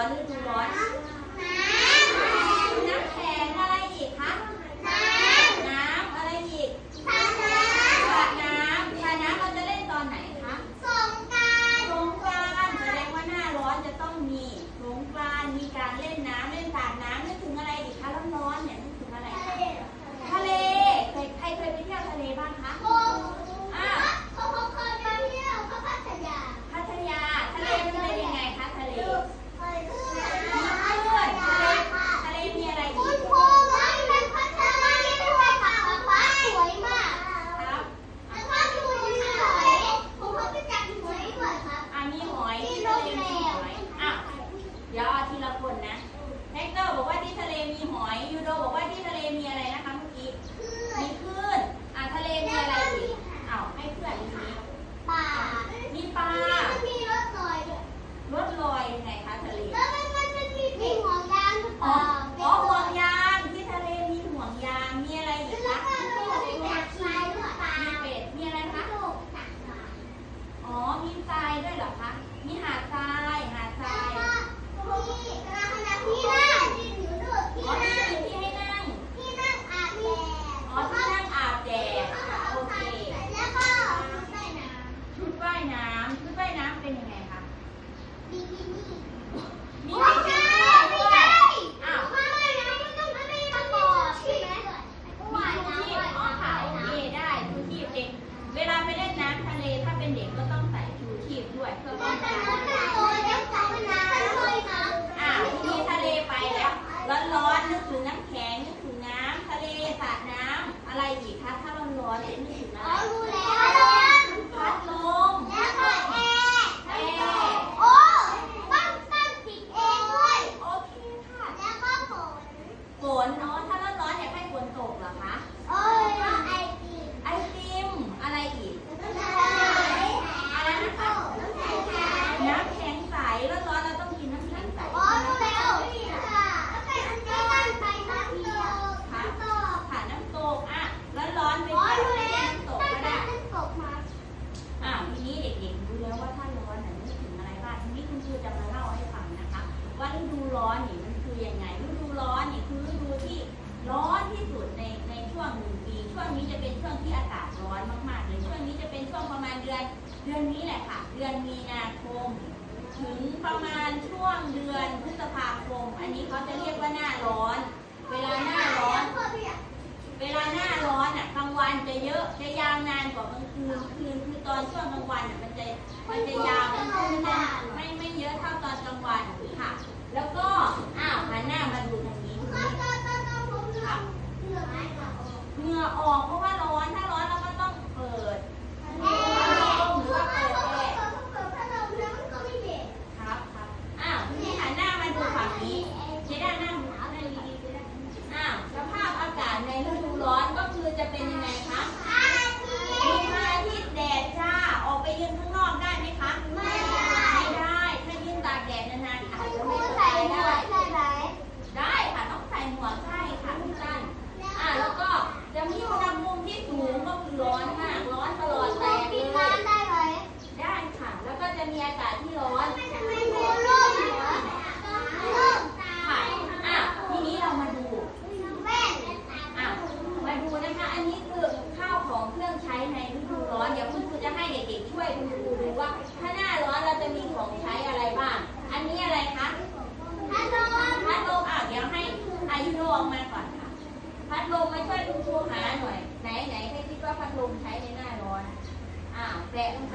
원두 ร้อนนี่มันคือยังไงฤดูร้อนนี่คือฤดูที่ร้อนที่สุดในในช่วงหนึ่งปีช่วงนี้จะเป็นช่วงที่อากาศร้อนมากๆเลยช่วงนี้จะเป็นช่วงประมาณเดือนเดือนนี้แหละค่ะ เดือนมีนาคม ถึงประมาณช่วงเดือนพฤษภาคม อันนี้เขาจะเรียกว่าหน้าร้อน เวลาหน้าร้อน เวลาหน้าร้อนอะกลางวันจะเยอะจะยาวนานกว่ากลางคืนคืนคือตอนช่วงกลางวันอะมันจะมันจะยาวมันจะไม่ไม่เยอะเท่าตอนกลางวันค่ะ แล้วก็ อ้าวหันหน้ามาดูทางนี้ครับเหงื่อออกเพราะว่า จะมีอากาศที่ร้อนค่ะอะทีนี้เรามาดูอะมาดูนะคะ อันนี้คือข้าวของเครื่องใช้ในฤดูร้อน เดี๋ยวคุณครูจะให้เด็กๆช่วยคุณครูดูว่า ถ้าหน้าร้อนเราจะมีของใช้อะไรบ้าง อันนี้อะไรคะพัดลมพัดลมอะเดี๋ยวให้อายุโนออกมาก่อนค่ะ พัดลมมาช่วยคุณครูหาหน่อย ไหนไหนใครคิดว่าพัดลมใช้ในหน้าร้อน อ่าแปะลงไป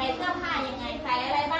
ใช้เสื้อผ้ายังไงใส่อะไรบ้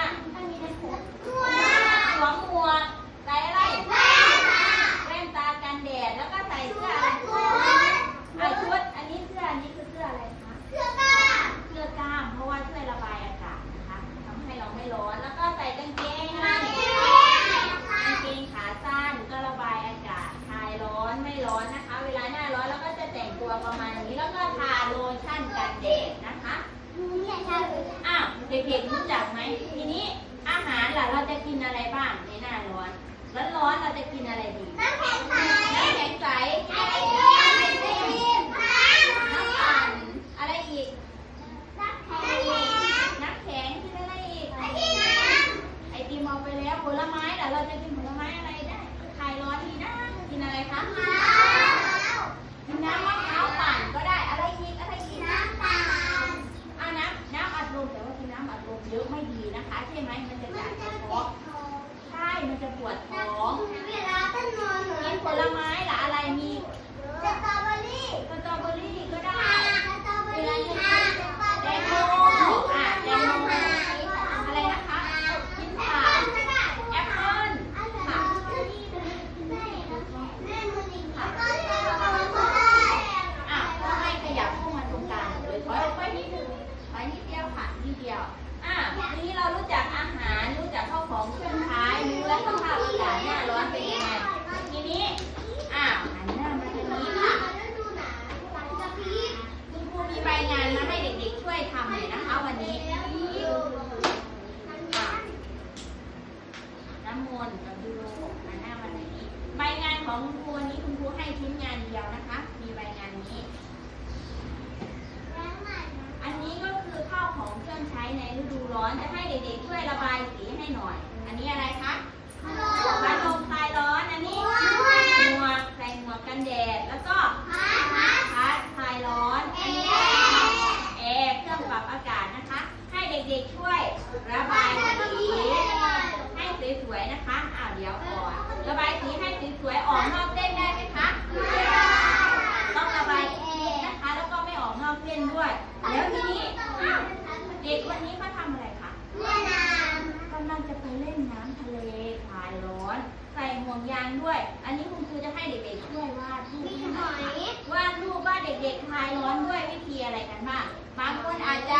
าง 你了 at that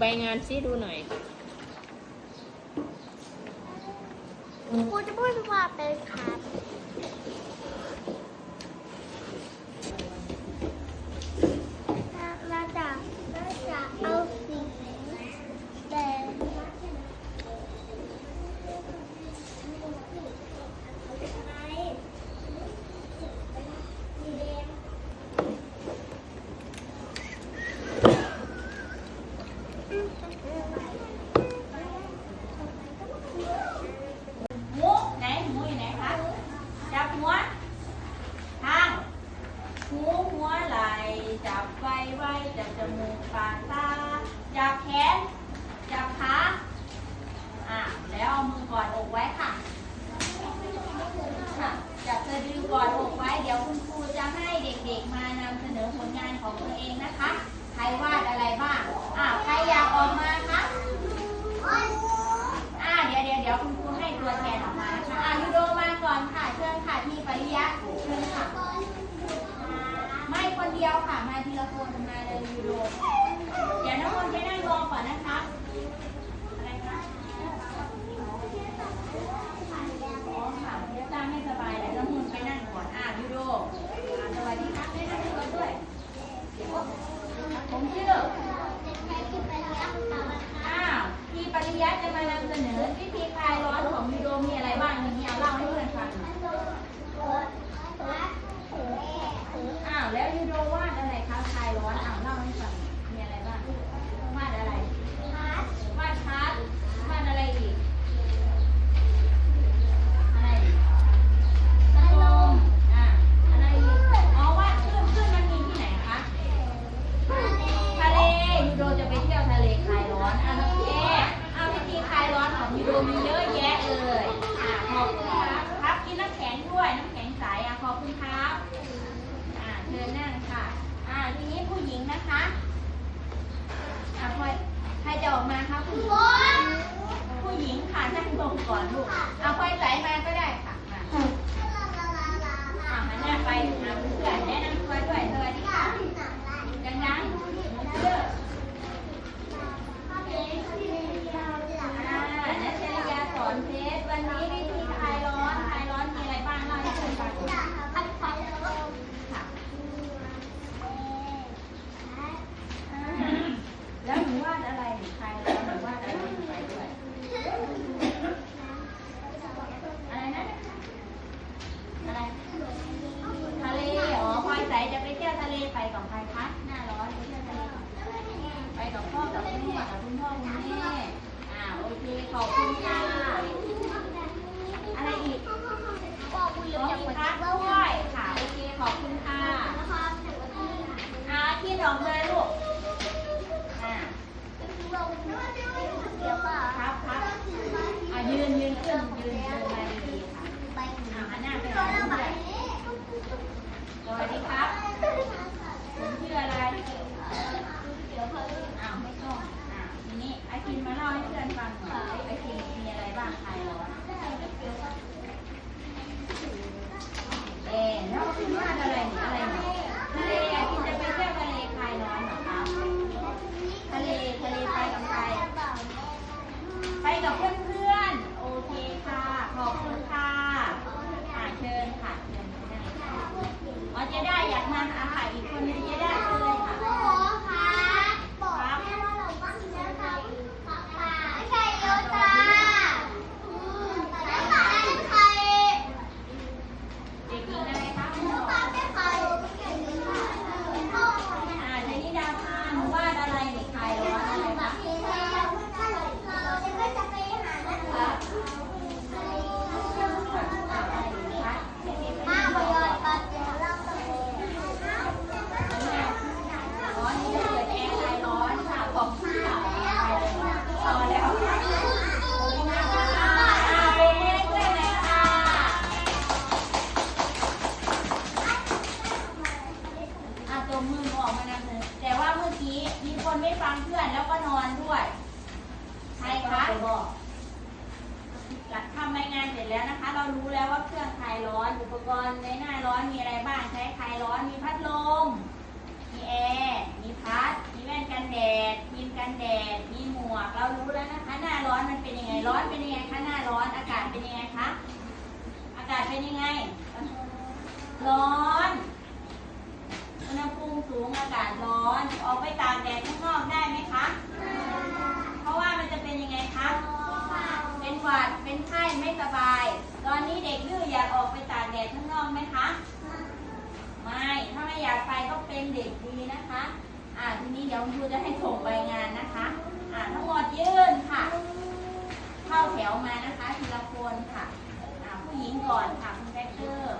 ใบงานซิดูหน่อย มเยอะแยะเลยขอบคุณครับครับกินน้ำแข็งด้วยน้ำแข็งใสอะขอบคุณครับอ่าเดินนั่งค่ะอ่าทีนี้ผู้หญิงนะคะอ่าคคยใครจะออกมาครับผู้หญิงผู้หญิงค่ะนั่งตรงก่อนลูกเอาคไยใสมาก็ได้ค่ะมาอ่าหันหน้าไปหาเพื่อนแนะนำตัวด้วยสวัสดีค่ะดังๆเยอะ ครับครับอ่ายืนยืนขึ้นยืนเดินมาดีๆค่ะอ่าหันหน้าไปหาเพื่อนสวัสดีครับผมชื่ออะไรอ้าวไม่ต้องอ่าทีนี้ไอคินมาเล่าให้เพื่อนฟังหน่อยไอคินมีอะไรบ้างใครร้อนเอ๊ะแล้วคุณว่าอะไรเนี่ยอะไรเนี่ยทะเลอะคุณจะไปเที่ยวทะเลคลายร้อนเหรอคะทะเลทะเลไปกับใครไป กับเพื่อนๆ โอเคค่ะ ขอบคุณค่ะอ่าเชิญค่ะเชิญค่ะอ๋อเจะได้อยากมาหาค่ะอีกคนนึงเจะได้เลยค่ะ เด็กหญิงอะไรคะคุณหมออ่าเจนี่ดาพาหมู่บ้านอะไรเนี่ยคลายร้อนอะไรคะคะอะไรคะ ร้อนนี่เกิดแอร์คลายร้อนค่ะขอบคุณค่ะพอแล้วค่ะอ่าโบกมือให้เพื่อนหน่อยค่ะอ่าตัวมือออกมานะเลยแต่ว่าเมื่อกี้มีคนไม่ฟังเพื่อนแล้วก็นอนด้วย ใครคะหลักทำรายงานเสร็จแล้วนะคะ เรารู้แล้วว่าเครื่องคลายร้อน อุปกรณ์ในหน้าร้อนมีอะไรบ้าง ใช้คลายร้อน มีพัดลม มีแอร์ มีพัด มีแว่นกันแดดครีมกันแดด มีหมวก เรารู้แล้วนะคะ หน้าร้อนมันเป็นยังไง ร้อนเป็นยังไงคะ หน้าร้อน อากาศเป็นยังไงคะ อากาศ เป็นยังไง ร้อนอุณหภูมิสูงอากาศร้อน ออกไปตากแดดข้างนอกได้ไหมคะเพราะว่ามันจะเป็นยังไงคะ เป็นหวัด เป็นไข้ไม่สบาย ตอนนี้เด็กดื้ออยากออกไปตากแดดข้างนอกไหมคะ ไม่ ถ้าไม่อยากไปก็เป็นเด็กดีนะคะ อ่าทีนี้เดี๋ยวครูจะให้ส่งใบงานนะคะ อ่าทั้งหมดยื่นค่ะ เข้าแถวมานะคะทีละคนค่ะ ผู้หญิงก่อนค่ะคุณแท็กเกอร์